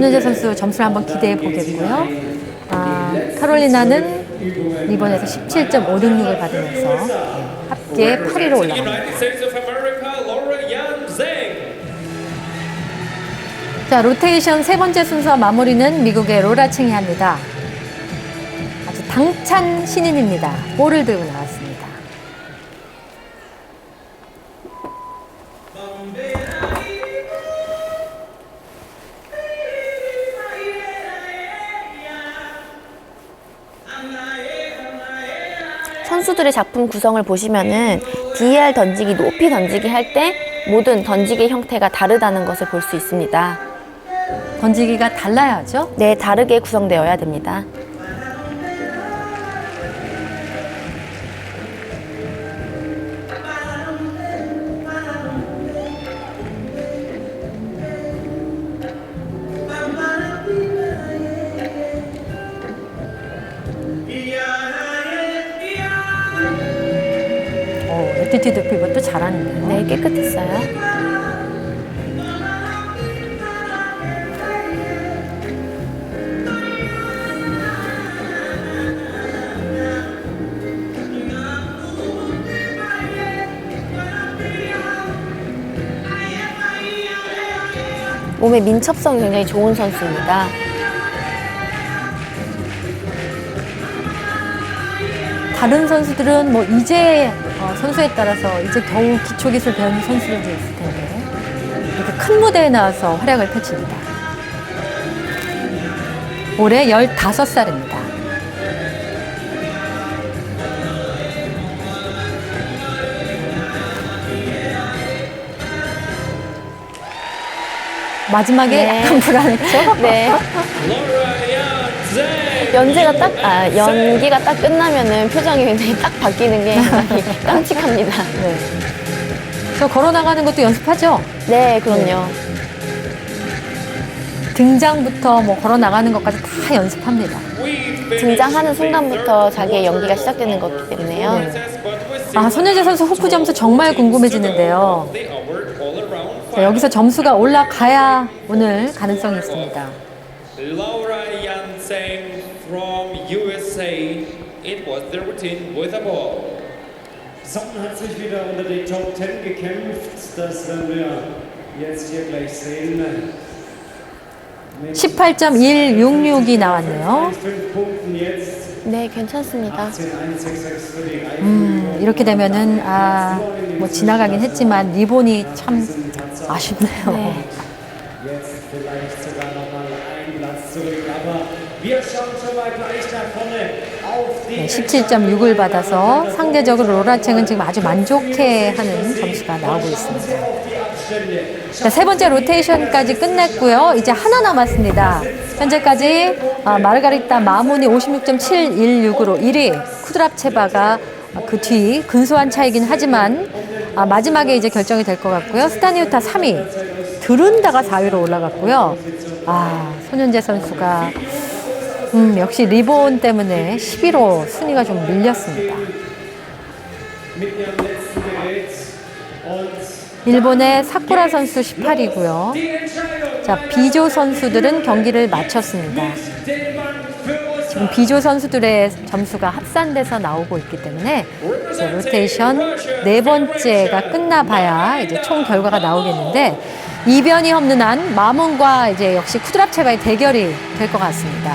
손현재 선수 점수를 한번 기대해 보겠고요. 아, 카롤리나는 리본에서 17.566을 받으면서 네, 합계 8위로 올라갑니다. 자, 로테이션 세 번째 순서 마무리는 미국의 로라 칭이 합니다. 아주 당찬 신인입니다. 볼을 들고 나왔습니다. 선수들의 작품 구성을 보시면은 DER 던지기, 높이 던지기 할 때 모든 던지기 형태가 다르다는 것을 볼 수 있습니다. 던지기가 달라야죠. 네, 다르게 구성되어야 됩니다. 어, 에티튜드 피벗도 잘하는데요. 네, 깨끗했어요. 몸의 민첩성이 굉장히 좋은 선수입니다. 다른 선수들은 뭐 이제 어, 선수에 따라서 이제 겨우 기초 기술 배우는 선수들도 있을 텐데 이렇게 큰 무대에 나와서 활약을 펼칩니다. 올해 15살입니다. 마지막에 네. 약간 불안했죠? 네. 연재가 딱, 아, 연기가 딱 끝나면은 표정이 굉장히 딱 바뀌는 게 굉장히 깜찍합니다. 네. 저 걸어 나가는 것도 연습하죠? 네, 그럼요. 등장부터 뭐 걸어 나가는 것까지 다 연습합니다. 등장하는 순간부터 자기의 연기가 시작되는 거기 때문에요. still 아, 손예재 선수 호프 점수 정말 궁금해지는데요. 자. 여기서 점수가 올라가야 오늘 가능성이 있습니다. Laura Yan Zhang from USA. It was the routine with a ball. Sonnen hat sich wieder unter die Top 10 gekämpft. Das werden wir jetzt hier gleich sehen. Mit 18.166이 나왔네요. 5 Punkten jetzt 네, 괜찮습니다. 10-1-6-6 für die Reifen. 음, 이렇게 되면은 아, 뭐 지나가긴 했지만 리본이 참 아쉽네요. 네. 네, 17.6을 받아서 상대적으로 로라챙은 지금 아주 만족해하는 점수가 나오고 있습니다. 자, 세 번째 로테이션까지 끝냈고요. 이제 하나 남았습니다. 현재까지 아, 마르가리타 마문이 56.716으로 1위, 쿠드랍체바가 그 뒤 근소한 차이긴 하지만 아, 마지막에 이제 결정이 될 것 같고요. 스타니우타 3위, 드룬다가 4위로 올라갔고요. 아, 손현재 선수가 음, 역시 리본 때문에 11호 순위가 좀 밀렸습니다. 일본의 사쿠라 선수 18위고요. die Entscheidung. 자, 비조 선수들은 경기를 마쳤습니다. 지금 비조 선수들의 점수가 합산돼서 나오고 있기 때문에 이제 로테이션 네 번째가 끝나봐야 이제 총 결과가 나오겠는데 이변이 없는 한 마문과 이제 역시 쿠드랍체가의 대결이 될 것 같습니다.